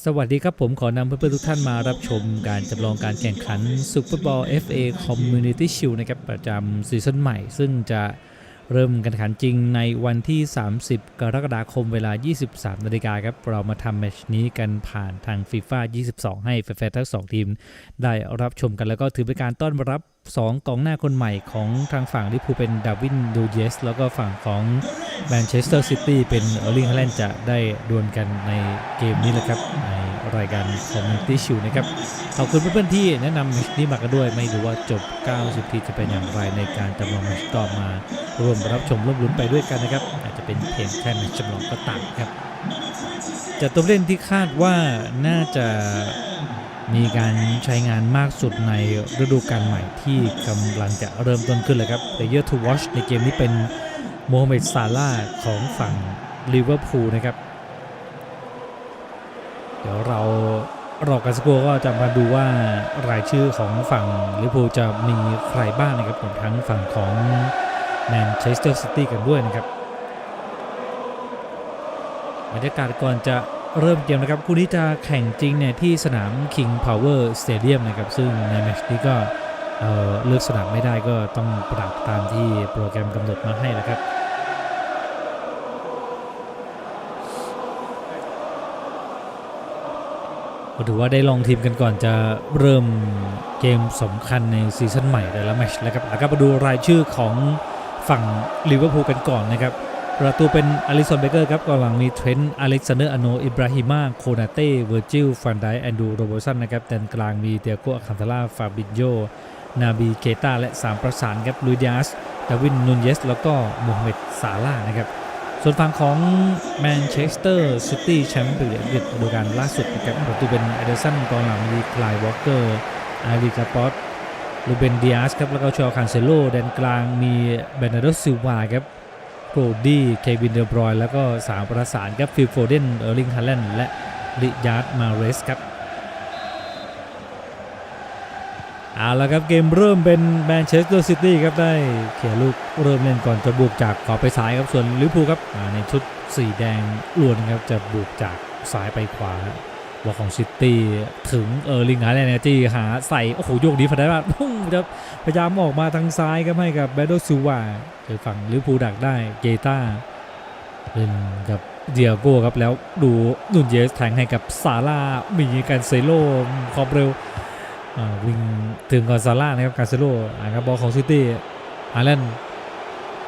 สวัสดีครับผมขอนำเพื่อนๆทุกท่านมารับชมการจำลองการแข่งขันซุปเปอร์บอล FA Community Shield นะครับประจำซีซั่นใหม่ ซึ่งจะเริ่มการแข่งขันจริงในวันที่ 30 กรกฎาคมเวลา 23 นาฬิกาครับ เรามาทำแมชนี้กันผ่านทาง FIFA 22 ให้แฟนๆทั้งสองทีม ได้รับชมกันแล้วก็ถือเป็นการต้อนรับ 2กองหน้าคนใหม่ของทางฝั่งลิเวอร์พูลเป็นดาวินดูเยสแล้วก็ฝั่งของแมนเชสเตอร์ซิตี้เป็นเออร์ลิงฮาแลนด์จะได้ดวลกันในเกมนี้แหละครับ ในรายการ Community Shield นะครับ ขอบคุณเพื่อนๆที่แนะนำแมชนี้มากันด้วย ไม่รู้ว่าจบ 90ทีจะเป็นอย่างไรในการจำลองแมตช์ต่อมาร่วมรับชมร่วมลุ้นไปด้วยกันนะครับ อาจจะเป็นเพียงแค่แมตช์จำลองก็ตามครับจากตัวเล่นที่คาดว่าน่าจะ มีการใช้งานมากสุดในฤดูกาลใหม่ที่กำลังจะเริ่มต้นขึ้นเลยครับ Player to watch ในเกมนี้เป็นโมฮัมเหม็ดซาลาห์ของฝั่งลิเวอร์พูลนะครับ เดี๋ยวเรารอกันสักครู่ก็จะมาดูว่ารายชื่อของฝั่งลิเวอร์พูลจะมีใครบ้างนะครับรวมทั้งฝั่งของแมนเชสเตอร์ซิตี้กันด้วยนะครับบรรยากาศก่อนจะ เริ่มเกมนะครับ คู่นี้จะแข่งจริงเนี่ยที่สนาม King Power Stadium นะครับ ซึ่งในแมตช์นี้ก็เเลือกสนามไม่ได้ก็ต้องปรับตามที่โปรแกรมกำหนดมาให้นะครับก็ถือว่าได้ลองทีมกันก่อนจะเริ่มเกมสำคัญในซีซั่นใหม่แต่ละแมช์แล้วครับแล้วก็มาดูรายชื่อของฝั่งลิเวอร์พูลกันก่อนนะครับ ประตูเป็นอลิสันเบเกอร์ครับกองหลังมีเทรนต์อเล็กซานเดอร์อโนอิบราฮิมาโคนาเต้เวอร์จิลฟันไดแอนดูโรเบสันนะครับแดนกลางมีเตียโกอคันทาล่าฟาบิโยนาบีเกตาและ 3 ประสานครับลุยดิอาสดาวินนูนเยส แล้วก็โมฮัมเหม็ดซาลานะครับ ส่วนฝั่งของแมนเชสเตอร์ซิตี้แชมป์พรีเมียร์ลีกฤดูกาลล่าสุดนะครับประตูเป็นเอเดอร์สันกองหลังมีคลายวอลเกอร์อาริกาปอตลูเบนดิอาสครับแล้วก็ชอคันเซโลแดนกลางมีเบนาร์โดซิลวาครับ โกลดี้เควินเดอบรอยแล้วก็สามประสานครับฟิลโฟเดนเออร์ลิงฮาแลนด์และริยาร์ดมาเรสครับเอาละครับเกมเริ่มเป็นแมนเชสเตอร์ซิตี้ครับได้เขียลูกเริ่มเล่นก่อนจะบุกจากขวาไปซ้ายครับส่วนลิเวอร์พูลครับในชุดสีแดงล้วนครับจะบุกจากซ้ายไปขวา บอลของซิตี้ถึงเออร์ลิงหาแลนด์จี้หาใส่โอ้โหโยกดีฟันได้มาพุ่งจะพยายามออกมาทางซ้ายครับให้กับแบดโดซิลวาเจอฝั่งลิเวอร์พูลดักได้เกต้าเล่นกับเดียโก้ครับแล้วดูนุนเยสแทงให้กับซาร่ามีการเซโลความเร็ววิ่งถึงกอนซาร่านะครับกาเซโลอ่าครับบอลของซิตี้ฮาแลนด์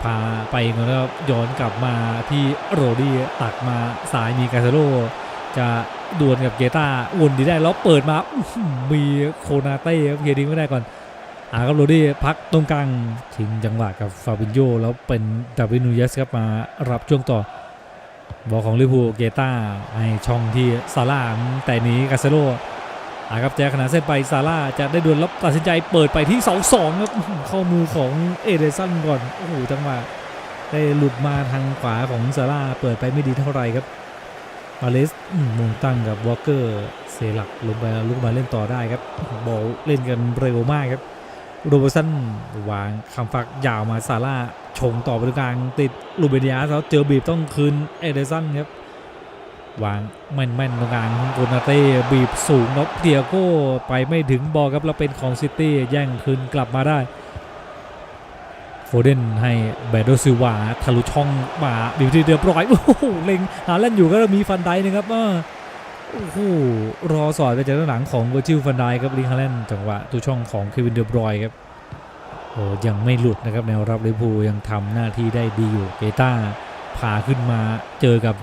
พาไปแล้วย้อนกลับมาที่โรดี้ตักมาสายมีกาเซโลจะ ดวลกับเกต้าวนดีได้แล้วเปิดมามีโคนาเต้ครับเคดิ้งไม่ได้ก่อนอ่าครับโรดี้พักตรงกลางทิ้งจังหวะกับฟาบินโยแล้วเป็นดาวินูเยสครับมารับช่วงต่อ บอลของลิพูเกต้าให้ช่องที่ซาร่าแต่นี้กาเซโลอาครับแจ็คขนาดเส้นไปซาร่าจะได้ดวลแล้วตัดสินใจเปิดไปที่เสาสองครับข้อหือเข้ามือของเอเดสันก่อนโอ้โหจังหวะได้หลุดมาทางขวาของซาร่าเปิดไปไม่ดีเท่าไหร่ครับ มาเลสมงตั้งกับวอลเกอร์เซหลักลงไปลุกมาเล่นต่อได้ครับบอลเล่นกันเร็วมากครับโรเบอร์สันวางคำฟักยาวมาซาร่าชงต่อไปตรงกลางติดลูเบเนียสแล้วเจอบีบต้องคืนเอเดสันครับวางแม่นๆตรงกลางโกนาเต้บีบสูงแล้วเดียโก้ไปไม่ถึงบอลครับแล้วเป็นของซิตี้แย่งคืนกลับมาได้ เดนให้เบโดซิวาทะลุช่องมาบีบที่เรียบร้อยโอ้โหเล็งหาเล่นอยู่ก็มีฟันไดนะครับว่าโอ้โหรอสอดไปจากด้านหลังของเวอร์จิลฟันไดครับลิงฮาเลนจังหวะตัวช่องของเควินเดอบรอยครับโอ้ยังไม่หลุดนะครับแนวรับลิเวอร์พูลยังทำหน้าที่ได้ดีอยู่เกต้าพาขึ้นมาเจอกับ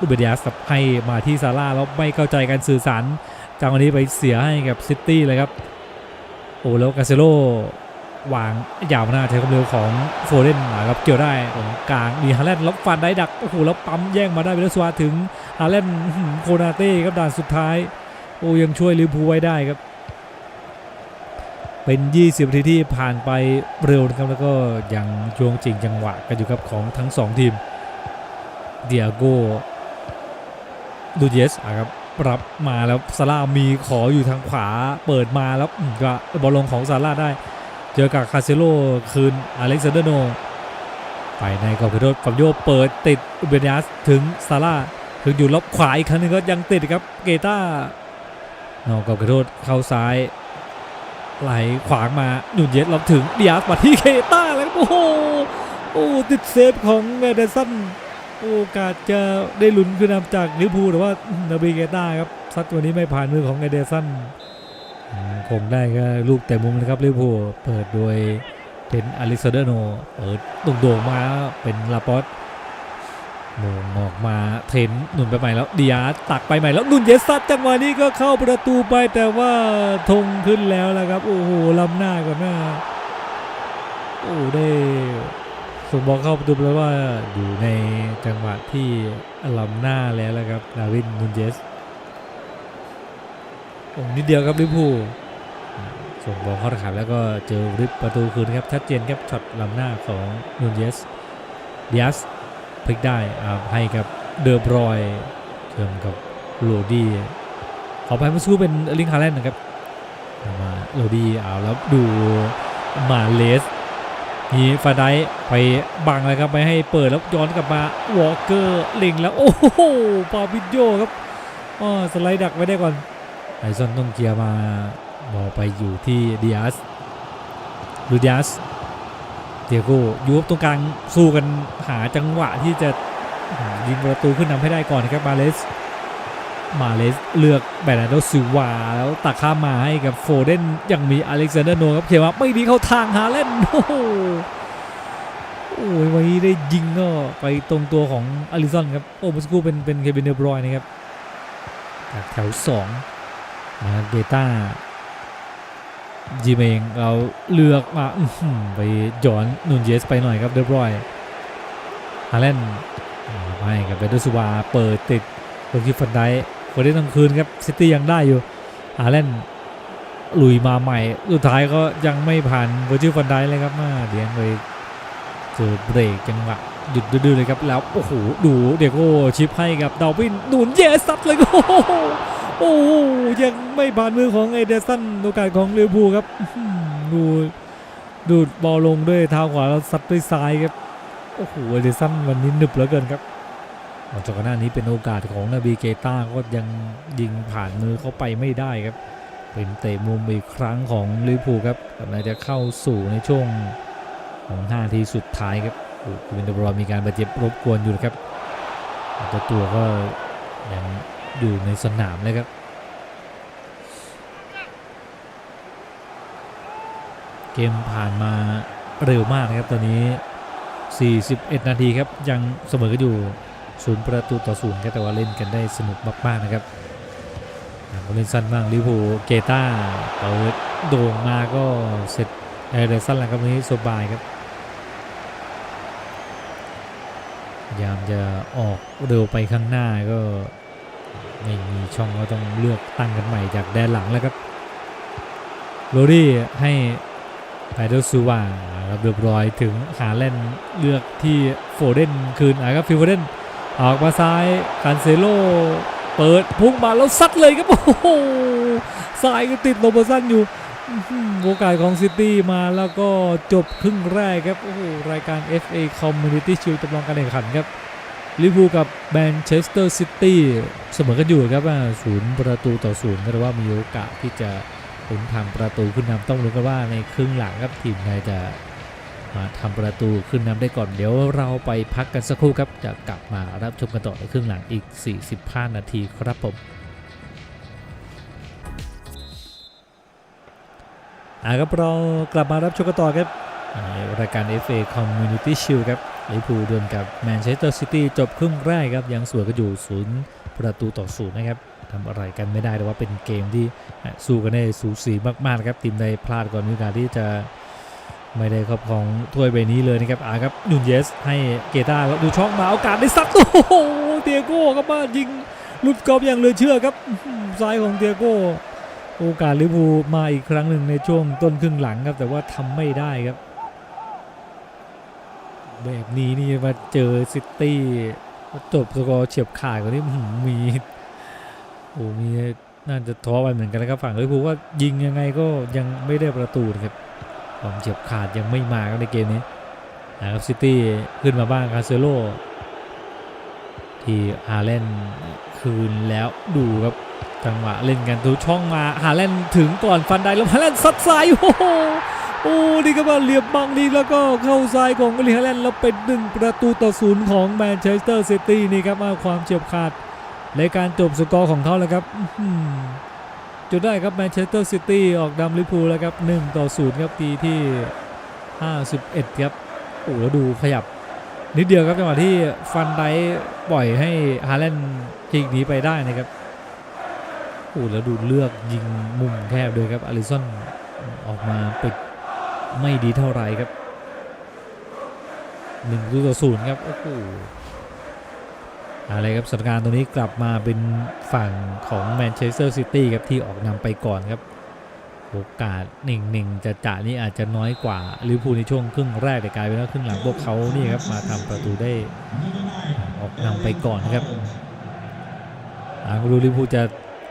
อุบเดียสับให้มาที่ซาร่าแล้วไม่เข้าใจการสื่อสารจังหวะนี้ไปเสียให้กับซิตี้เลยครับโอ้แล้วกาเซโล วางยาวหน้าใช้ความเร็วของโฟเดนนะครับเกี่ยวได้ตรงกลางมีฮาแลนด์แล้วฟันได้ดักโอ้โหแล้วปั๊มแย่งมาได้เวลสวาถึงฮาแลนด์โคนาเต้ครับด่านสุดท้าย โอ้ยังช่วยลิเวอร์พูลไว้ได้ครับ เป็น 20นาทีที่ผ่านไปเร็วนะครับแล้วก็ยังช่วงจริงจังหวะกันอยู่ครับของทั้งสองทีมเดียโกดูเยสครับรับมาแล้วซาร่ามีขออยู่ทางขวาเปิดมาแล้วก็บอลลงของซาร่าได้ เจอกับคาเซโลคืนอเล็กซานเดอร์โนไปในกอบเขตโทษฟับโยเปิดติดอุเบเนียสถึงซาร่าคืออยู่ล็อบขวาอีกครั้งหนึงก็ยังติดครับเกต้านอกกับกระโดดเข้าซ้าย ไหลขวางมาหนุนเย็ดเราถึงเดียสมาที่เคต้าแล้วโอ้โหโอ้ติดเซฟของเอเดสันโอกาสจะได้ลุ้นขึ้นนำจากลิเวอร์พูลแต่ว่านาบีเกต้าครับซัดตัวนี้ไม่ผ่านมือของเอเดสัน คงได้ก็ลูกแต่มุมนะครับลิเวอร์พูลเปิดโดยเทนอลิซาเดโนเปิดโด่งๆมาเป็นลาปอสมงออกมาเทนหนุนไปใหม่แล้วเดียสตักไปใหม่แล้วนุนเยสซัดจังหวะนี้ก็เข้าประตูไปแต่ว่าธงขึ้นแล้วนะครับ โอ้โหล้ำหน้าก่อนหน้าโอ้ได้ส่งบอลเข้าประตูแปลว่าอยู่ในจังหวะที่ล้ำหน้าแล้วละครับดาวินนูนเยส โอ้นิดเดียวครับลิพูส่งบอลเข้าตะขาแล้วก็เจอริบประตูคืนครับชัดเจนครับช็อตลำหน้าของนูนเยสเดียสพลิกได้อ่าให้กับเดอบรอยเชื่อมกับโรดี้ขอไปเมื่อสักครู่เป็นลิงคาร์แลนด์นะครับมาโรดี้เอาแล้วดูมาเลสมีฟาไดไปบังเลยครับไม่ให้เปิดแล้วย้อนกลับมาวอลเกอร์ล็งแล้วโอ้โหปาบิโยครับอ๋อสไลด์ดักไว้ได้ก่อน ไอซอนต้องเกียร์มาบอลไปอยู่ที่ดิอาสลูดิอาสเดียโกยูฟตรงกลางสู้กันหาจังหวะที่จะยิงประตูขึ้นนำให้ได้ก่อนครับมาเลสมาเลสเลือกแบรนด์ซิวาแล้วตักข้ามมาให้กับโฟเดนยังมีอเล็กซานเดอร์โนครับเขียนว่าไม่ดีเข้าทางฮาเล่นโอ้โหโอ้ยไว้ได้ยิงก็ไปตรงตัวของอลิสันครับ โอ้มสกูเป็นเป็นเควินเดบรอยนะครับจากแถวสอง นะเบต้าจีเมงเราเลือกมาไปย้อนนุนเยสไปหน่อยครับเดบรอยฮาเลนไม่ครับเบดสุวาเปิดติดโรคิฟันไดคนได้ทั้งคืนครับซิตี้ยังได้อยู่ฮาเลนลุยมาใหม่ สุดท้ายก็ยังไม่ผ่านเวอร์คิฟันไดเลยครับมาเดียงไปเจอเบรกจังหวะหยุดดื้อเลยครับแล้วโอ้โหดูเดียโก้ชิปให้กับดาวินนูนเยสัดเลยโอ้ โอ้ยังไม่ผ่านมือของเอเดสันโอกาสของลิเวอร์พูลครับดูดูดบอลลงด้วยเท้าขวาแล้วซัดด้วยซ้ายครับโอ้โหเอเดสันวันนี้หนึบเหลือเกินครับหลังจากก่อนหน้านี้เป็นโอกาสของนาบีเกต้าก็ยังยิงผ่านมือเข้าไปไม่ได้ครับ เป็นเตะมุมอีกครั้งของลิเวอร์พูลครับกำลังจะเข้าสู่ในช่วงของ5นาทีสุดท้ายครับโอ้โหวินเดอร์บรอมีการบาดเจ็บรบกวนอยู่ครับแต่ตัวก็ยัง อยู่ในสนามเลยครับ เกมผ่านมาเร็วมากนะครับตอนนี้ 41 นาทีครับ ยังเสมอกันอยู่ศูนย์ประตูต่อศูนย์ครับแต่ว่าเล่นกันได้สนุกมากๆนะครับอ่าผู้เล่นสั้นบ้างลิเวอร์พูลเกต้าเปิดโด่งมาก็เสร็จเอเดสันแล้วครับวันนี้สบายครับพยายามจะออกเร็วไปข้างหน้าก็ ไม่มีช่องก็ต้องเลือกตั้งกันใหม่จากแดนหลังแล้วครับโรดี้ให้ไพเดอร์ซูวาครับเรียบร้อยถึงหาเล่นเลือกที่โฟเดนคืนอะครับฟิลโฟเดนออกมาซ้ายคานเซโลเปิดพุ่งมาแล้วซัดเลยครับโอ้โหซ้ายก็ติดโรบสันอยู่โอกาสของซิตี้มาแล้วก็จบครึ่งแรกครับ โอ้โห รายการ FA Community Shield จำลองการแข่งขันครับ ลิเวอร์พูลกับแมนเชสเตอร์ซิตี้เสมอกันอยู่ครับว่าศูนย์ประตูต่อศูนย์ก็แปลว่ามีโอกาสที่จะหนุนทางประตูขึ้นนำต้องรู้กันว่าในครึ่งหลังครับทีมใดจะมาทำประตูขึ้นนำได้ก่อนเดี๋ยวเราไปพักกันสักครู่ครับ จะกลับมารับชมกันต่อในครึ่งหลังอีก 45 นาทีครับผมอ่าครับเรากลับมารับชมกันต่อครับในรายการ FA Community Shield ครับ ลิเวอร์พูลดวลกับแมนเชสเตอร์ซิตี้จบครึ่งแรกครับยังสวยกันอยู่ศูนย์ประตูต่อศูนย์นะครับทำอะไรกันไม่ได้แต่ว่าเป็นเกมที่สู้กันได้สูสีมากๆครับทีมใดพลาดก่อนมีโอกาสที่จะไม่ได้ครอบครองถ้วยใบนี้เลยนะครับอาครับนูนเยสให้เกตาแล้วดูช่องมาโอกาสได้ซัดโอ้โหเตียโก้ก็มายิงลุดกรอบอย่างเหลือเชื่อครับซ้ายของเตียโก้โอกาสลิเวอร์พูลมาอีกครั้งหนึ่งในช่วงต้นครึ่งหลังครับแต่ว่าทำไม่ได้ครับ แบบนี้นี่มาเจอซิตี้จบสกอร์เฉียบขาดกว่านี้มีโอ้มีน่าจะท้อไปเหมือนกันนะครับฝั่งลิเวอร์พูลว่ายิงยังไงก็ยังไม่ได้ประตูนะครับความเจ็บขาดยังไม่มาครับในเกมนี้นะครับซิตี้ขึ้นมาบ้างคาเซโลที่ฮาเลนคืนแล้วดูครับจังหวะเล่นกันตูช่องมาฮาเลนถึงก่อนฟันไดแล้วฮาเลนซัดซ้ายโอ้โห โอ้นี่ก็มาเหลี่ยมบังดีแล้วก็เข้าซ้ายของเอลิฮาเลนด์แล้วเป็นหนึ่งประตูต่อศูนย์ของแมนเชสเตอร์ซิตี้นี่ครับมาความเฉียบขาดในการจบสกอร์ของเขาแล้วครับอื้อหือจนได้ครับแมนเชสเตอร์ซิตี้ออกนำลิพูแล้วครับ1ต่อ0ครับทีที่ 51 ครับโอ้แล้วดูขยับ นิดเดียวครับจังหวะที่ฟันไดปล่อยให้ฮาแลนด์ยิงหนีไปได้นะครับโอ้แล้วดูเลือกยิงมุมแคบด้วยครับอลิสันออกมาปิด ไม่ดีเท่าไหร่ครับหนึ่งต่อศูนย์ครับโอ้โหอะไรครับสถานการณ์ตรงนี้กลับมาเป็นฝั่งของแมนเชสเตอร์ซิตี้ครับที่ออกนำไปก่อนครับ โอกาสหนึ่งหนึ่งจะจ่านี่อาจจะน้อยกว่าลิเวอร์พูลในช่วงครึ่งแรกแต่กลายเป็นว่าครึ่งหลังพวกเขานี่ครับมาทำประตูได้ออกนำไปก่อนนะครับอารู้ลิเวอร์พูลจะ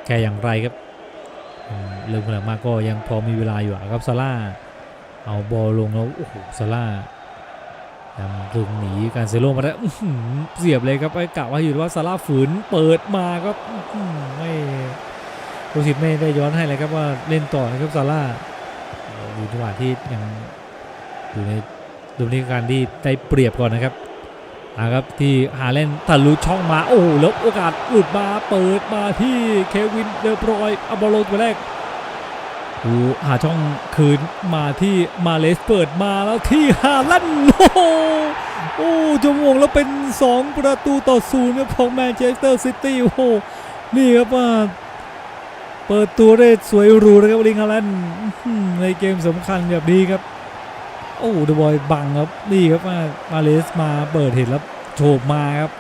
แก้อย่างไรครับอืมเริ่มหลังมาก็ยังพอมีเวลาอยู่ครับซาร่า เอาบอลลงแล้วโอ้โหซาร่ายังดึงหนีการเซโลมาได้เสียบเลยครับไอ้กะว่าอยู่ว่าซาร่าฝืนเปิดมาก็ไม่ผู้สิทธิ์ไม่ได้ย้อนให้เลยครับว่าเล่นต่อนะครับซาร่าอยู่จังหวะที่ยังอยู่ในดูในการที่ได้เปรียบก่อนนะครับอาครับที่หาเล่นทะลุช่องมาโอ้โหแล้วโอกาสหลุดมาเปิดมาที่เควินเดอร์บรอยอาบอลลงตัวแรก ดูหาช่องคืนมาที่มาเลสเปิดมาแล้วที่ฮาลันโอ้โหโอ้จมวงแล้วเป็น 2 ประตูต่อศูนย์ของแมนเชสเตอร์ซิตี้โอ้โหนี่ครับว่าเปิดตัวได้สวยหรูนะครับลิงฮาแลนในเกมสำคัญแบบนี้ครับ โอ้เดอะบอยบังครับนี่ครับมามาเลสมาเปิดเห็นแล้วโฉบมาครับ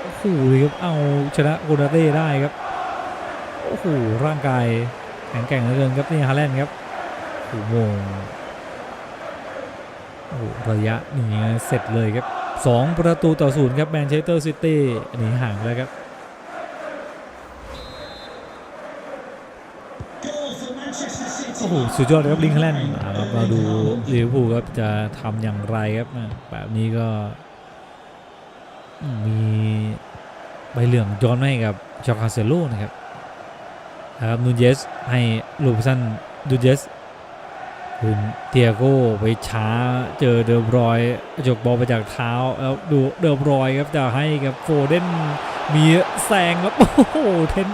โอ้โหเลยครับเอาชนะโกนาเต้ได้ครับโอ้โหร่างกาย แข็งแกร่งเหลือเกินครับนี่ฮาแลนด์ครับโอ้โหโมงโอ้ระยะนี้เสร็จเลยครับสองประตูต่อศูนย์ครับแมนเชสเตอร์ซิตี้หนีห่างแล้วครับโอ้โหสุดยอดเลยครับลิงค์แลนด์อ่าครับเราดูลิเวอร์พูลครับจะทำอย่างไรครับแบบนี้ก็ มีใบเหลืองย้อนให้กับชอคาเซโลนะครับ นะครับนูเยสให้ลูปสันดูเยสคุณเตียโก้ไปช้าเจอเดอร์บรอยจกบอลไปจากเท้าแล้วดูเดอร์บรอยครับจะให้กับโฟเดนมีแซงครับโอ้โหเทน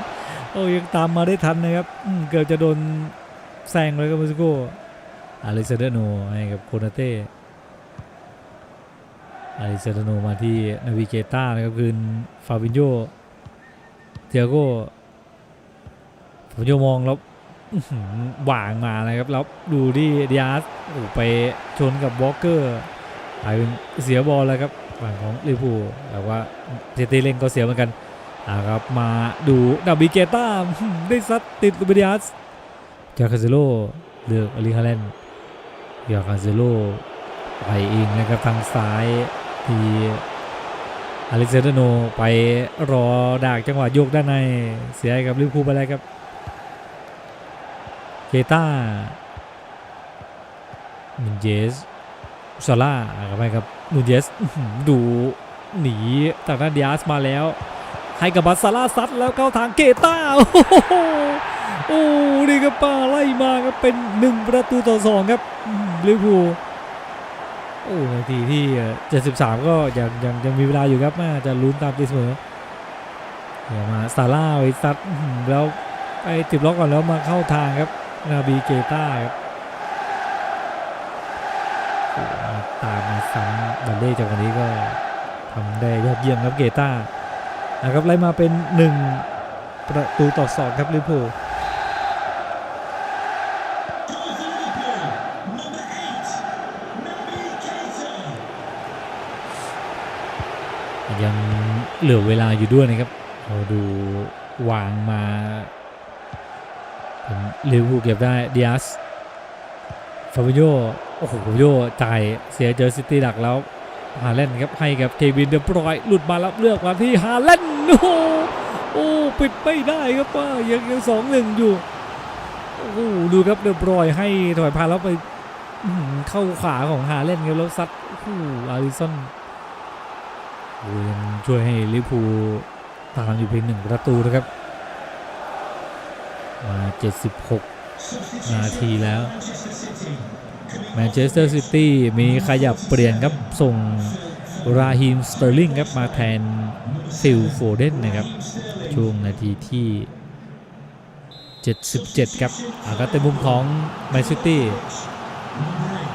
โอ้ยังตามมาได้ทันนะครับเกือบจะโดนแซงเลยครับมูสโกอาริเซเดโนให้กับโคนาเต้อาริเซเดโนมาที่นาวิเกต้านะครับคืนฟาบินโยเทียโก้ ฟาบินโยมองแล้วหว่างมานะครับแล้วดูที่ดิอาสโอ้ไปชนกับวอลเกอร์กลายเป็นเสียบอลแล้วครับฝั่งของลิเวอร์พูลแต่ว่าเจตีเล่งก็เสียเหมือนกันอ่าครับมาดูนาวิเกต้าได้ซัดติดลูเบดิอาสจาคาเซโลเลือกอลิฮาเลนจาคาเซโลไปเองนะครับทางซ้ายที่อเล็กซานโนไปรอดักจังหวะโยกด้านในเสียให้กับลิเวอร์พูลไปแล้วครับ เคต้านูนเยสซาร่ากับไปครับนูนเยสดูหนีจากด้านดิอาสมาแล้ว ให้กับบาซาร่าซัดแล้วเข้าทางเกต้า โอ้โหโอ้นี่ครับป้าไล่มาครับเป็นหนึ่งประตูต่อสองครับลิเวอร์พูลโอ้นาทีที่เจ็ดสิบสามก็ยังยังยังมีเวลาอยู่ครับน่าจะลุ้นตามตีเสมอเดี๋ยวมาซาร่าไปซัดแล้วไปติดล็อกก่อนแล้วมาเข้าทางครับ นาบีเกต้าครับตามมาซ้ำบัลเล่จากวันนี้ก็ทำได้ยอดเยี่ยมครับเกต้านะครับไล่มาเป็นหนึ่งประตูต่อสองครับลิเวอร์พูลยังเหลือเวลาอยู่ด้วยนะครับ เราดูวางมา เป็นลิเวอร์พูลเก็บได้ดิอาสฟาบิโยโอ้โหฟาบิโยจ่ายเสียเจอซิตี้ดักแล้วฮาเลนครับให้กับเควินเดบรอยหลุดมาแล้วเลือกมาที่ฮาเลนโอ้โหโอ้ปิดไม่ได้ครับว่ายังยังสองหนึ่งอยู่โอ้โหดูครับเดบรอยให้ถอยพานแล้วไปเข้าขาของฮาเลนครับแล้วซัดโอ้โหอาริสันบูช่วยให้ลิเวอร์พูลตามอยู่เพียงหนึ่งประตูนะครับ มา76 นาทีแล้วแมนเชสเตอร์ซิตี้มีขยับเปลี่ยนครับ ส่งราฮิมสเตอร์ลิงครับ มาแทนฟิลโฟเดนนะครับ ช่วงนาทีที่ 77 ครับอาก็เป็นมุมของแมนซิตี้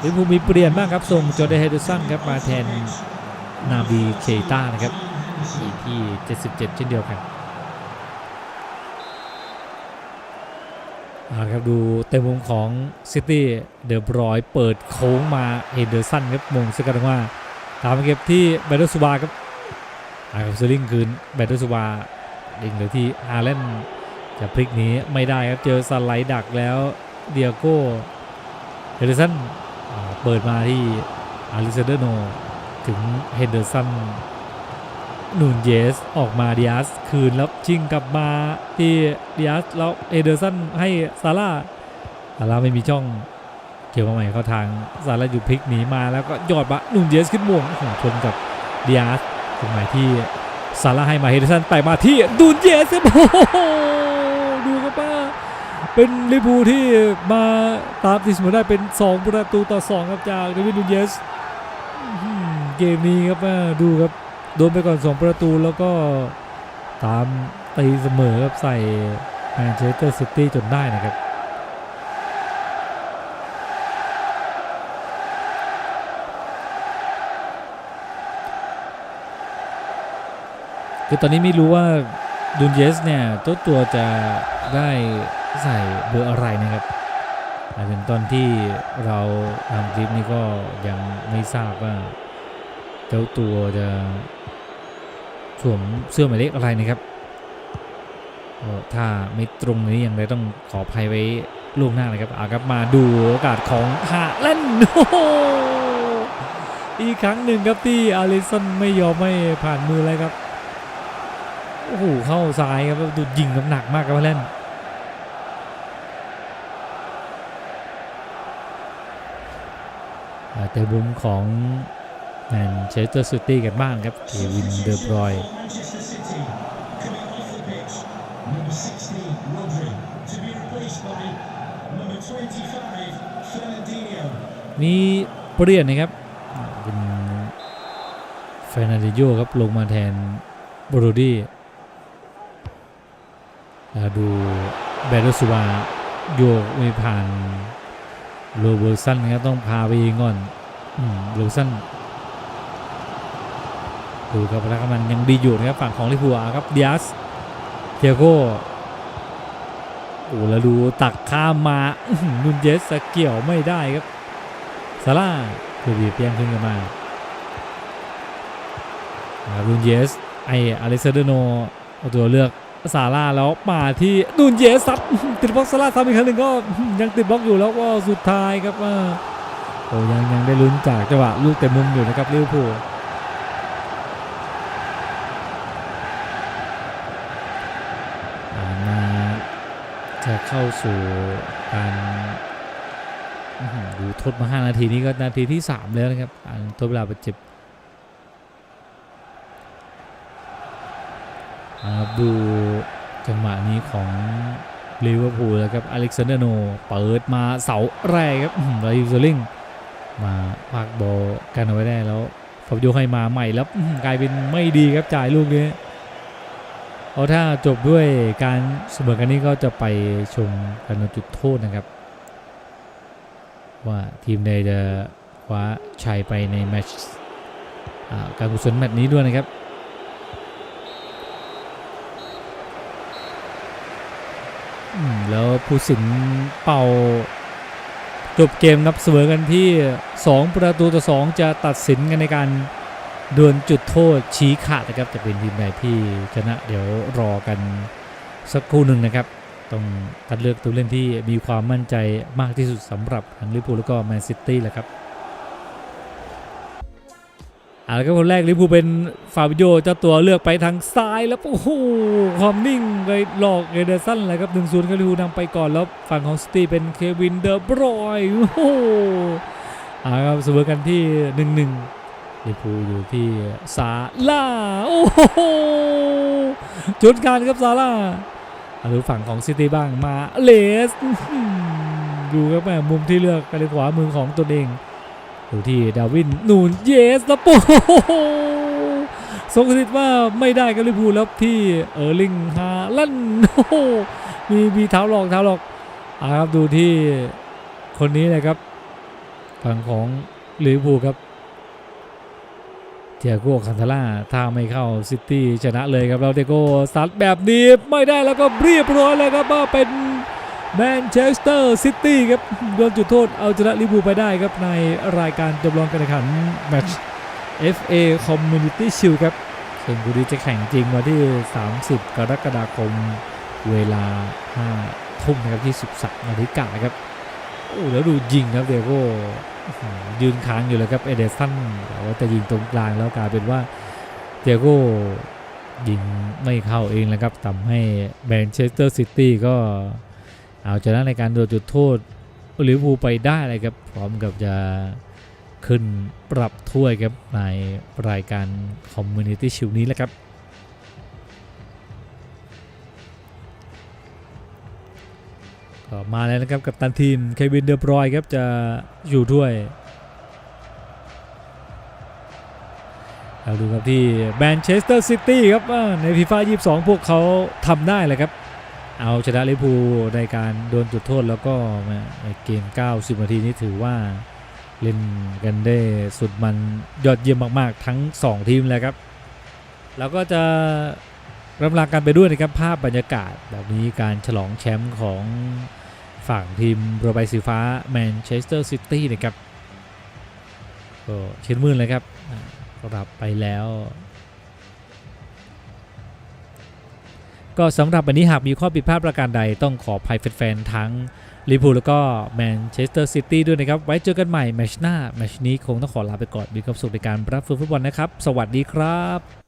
ลิเวอร์พูลมีเปลี่ยนบ้างครับ ส่งจอร์แดนเฮเดอร์สันครับ มาแทนนาบีเคต้านะครับทีที่77 เช่นเดียวกัน เอาละ ครับดูเต็มมุมของซิตี้เดอบรอยเปิดโค้งมาเฮนเดอร์สันครับมงสกัดออกมาตามเก็บที่แบตเตอร์สวาครับอาครับสลิงคืนแบตเตอร์สวาลิงเหลือที่อาร์เลนจะพลิกหนีไม่ได้ครับเจอสไลด์ดักแล้วเดียโก้เฮนเดอร์สันเปิดมาที่อาริเซเดโนถึงเฮนเดอร์สัน นูนเยสออกมาดิอาสคืนแล้วชิงกลับมาที่ดิอาสแล้วเอเดอร์สันให้ซาร่าซาร่าไม่มีช่องเกี่ยวมาใหม่เข้าทางซาร่าอยู่พลิกหนีมาแล้วก็ยอดมานูนเยสขึ้นม่วงชนกับดิอาสตรงไหนที่ซาร่าให้มาเฮเดอร์สันไปมาที่นูนเยสโอ้โหดูครับว่าเป็นลิเวอร์พูที่มาตามตีเสมอได้เป็น 2 ประตูต่อ 2 ครับจากเดวิดนูนเยสเกมนี้ครับว่าดูครับ โดนไปก่อน 2 ประตูแล้วก็ตามตีเสมอครับใส่แมนเชสเตอร์ซิตี้จนได้นะครับคือตอนนี้ไม่รู้ว่าดุนเยสเนี่ยตัวตัวจะได้ใส่เบอร์อะไรนะครับอาจถึงตอนที่เราทำคลิปนี้ก็ยังไม่ทราบว่า จ้าตัวจะสวมเสื้อหมายเลขอะไรนะครับถ้าไม่ตรงนี้ย่างไรต้องขออภัยไว้ล่วงหน้านะครับเอาครับมาดูโอกาสของฮาแลนด์อีกครั้งหนึ่งครับที่อาริสันไม่ยอมไม่ผ่านมือเลยครับโอ้โหเข้าซ้ายครับดูยิงน้ำหนักมากครับฮาแลนด์อ่าแต่มุมของ แมนเชสเตอร์ซิตี้กันบ้างครับเควินเดอร์บรอยน์มีเปลี่ยนนะครับเป็นเฟรนันเดโยครับลงมาแทนบรูดี้แล้วดูเบรสุวาโยกไม่ผ่านโรเบอร์สันนะครับต้องพาไปเองก่อนอโรเบอร์สัน ดูครับพลังมันยังดีอยู่นะครับฝั่งของลิเวอร์พูลอะครับดิอาสเทียโกโอ้แล้วดูตักข้ามมานุนเยสสเกี่ยวไม่ได้ครับซาร่าคือบีบแย่งขึ้นมานุนเยสไออเล็กซานเดโนเอาตัวเลือกซาร่าแล้วมาที่นุนเยสซัดติดบล็อกซาร่าซ้ำอีกครั้งหนึ่งก็ยังติดบล็อกอยู่แล้วก็สุดท้ายครับโอ้ยังยังได้ลุ้นจากจังหวะลูกเต็มมุมอยู่นะครับลิเวอร์พูล เข้าสู่การดูทดมา 5 นาทีนี้ก็นาทีที่ 3 แล้วนะครับการทดเวลาบาดเจ็บอ่าดูจังหวะนี้ของลิเวอร์พูลแล้วครับอเล็กซานเดอร์โนเปิดมาเสาแรกครับไรยูเซลิงมาพากบอลกันเอาไว้ได้แล้วฟาบิโยให้มาใหม่แล้วกลายเป็นไม่ดีครับจ่ายลูกนี้ เพราะถ้าจบด้วยการเสมอกันนี้ก็จะไปชมกันในจุดโทษนะครับ ว่าทีมใดจะคว้าชัยไปในแมตช์อ่าการกุศลแมตช์นี้ด้วยนะครับแล้วผู้สินเป่าจบเกมนับเสมอกันที่ 2 ประตูต่อ 2 จะตัดสินกันในการ ดวลจุดโทษชี้ขาดนะครับจะเป็นทีมใดที่ชนะเดี๋ยวรอกันสักครู่หนึ่งนะครับต้องคัดเลือกตัวเล่นที่มีความมั่นใจมากที่สุดสำหรับทั้งลิเวอร์พูลแล้วก็แมนซิตี้แหละครับเอาละครับคนแรกลิเวอร์พูลเป็นฟาบิโยเจ้าตัวเลือกไปทางซ้ายแล้วโอ้โหความนิ่งไปหลอกเอเดอร์สันเลยครับหนึ่งศูนย์ก็ลิเวอร์พูลนำไปก่อนแล้วฝั่งของซิตี้เป็นเควินเดอร์บรอยโอ้โหเอาละครับเสมอกันที่หนึ่งหนึ่ง ลิเวอร์พูลอยู่ที่ซาลาโอ้โหจุดการครับซาลามาดูฝั่งของซิตี้บ้างมาเลสดูครับแม่มุมที่เลือกกันในขวามือของตนเองดูที่ดาวินนูนเยสแล้วโอ้โหทรงสถิตว่าไม่ได้กับลิเวอร์พูลแล้วที่เออร์ลิงฮาลันโอ้โหมีมีเท้าหลอกเท้าหลอกอ่าครับดูที่คนนี้เลยครับฝั่งของลิเวอร์พูลครับ เทียโก้คันทาร่าถ้าไม่เข้าซิตี้ชนะเลยครับเราเดโก้ซัดแบบนี้ไม่ได้แล้วก็เรียบร้อยแล้วครับว่าเป็นแมนเชสเตอร์ซิตี้ครับโดนจุดโทษเอาชนะลิเวอร์พูไปได้ครับในรายการจำลองการแข่งขันแมตช์ FA Community Shield ครับซึ่งคู่นี้จะแข่งจริงวันที่ 30 กรกฎาคมเวลา 5 ทุ่มนะครับที่ 13นาฬิกาครับ โอ้แล้วดูยิงครับเดโก้ ยืนค้างอยู่เลยครับเอเดสันแต่ว่าจะยิงตรงกลางแล้วกลายเป็นว่าเดโก้ยิงไม่เข้าเองแล้วครับทำให้แมนเชสเตอร์ซิตี้ก็เอาชนะในการโดนจุดโทษลิเวอร์พูลไปได้เลยครับ พร้อมกับจะขึ้นปรับถ้วยครับในรายการ Community Shield นี้แหละครับ ก็มาแล้วนะครับกับตันทีมเควินเดอร์บรอยครับจะอยู่ด้วยเราดูครับที่แมนเชสเตอร์ซิตี้ครับในฟีฟ่า22 พวกเขาทำได้เลยครับ เอาชนะลิเวอร์พูลในการโดนจุดโทษแล้วก็เกม 90 นาทีนี้ถือว่าเล่นกันได้สุดมันยอดเยี่ยมมาก ๆ ทั้ง 2 ทีมเลยครับ แล้วก็จะรำลากันไปด้วยนะครับภาพบรรยากาศแบบนี้การฉลองแชมป์ของ ฝั่งทีมโรใบสีฟ้าแมนเชสเตอร์ซิตี้นะครับก็เชินมื่นเลยครับรับไปแล้ว ก็สำหรับวันนี้หากมีข้อผิดพลาดประการใดต้องขออภัยแฟนๆทั้งลิเวอร์พูลแล้วก็แมนเชสเตอร์ซิตี้ด้วยนะครับ ไว้เจอกันใหม่แมชหน้าแมชนี้คงต้องขอลาไปก่อนมีความสุขในการรับฟังฟุตบอลนะครับ สวัสดีครับ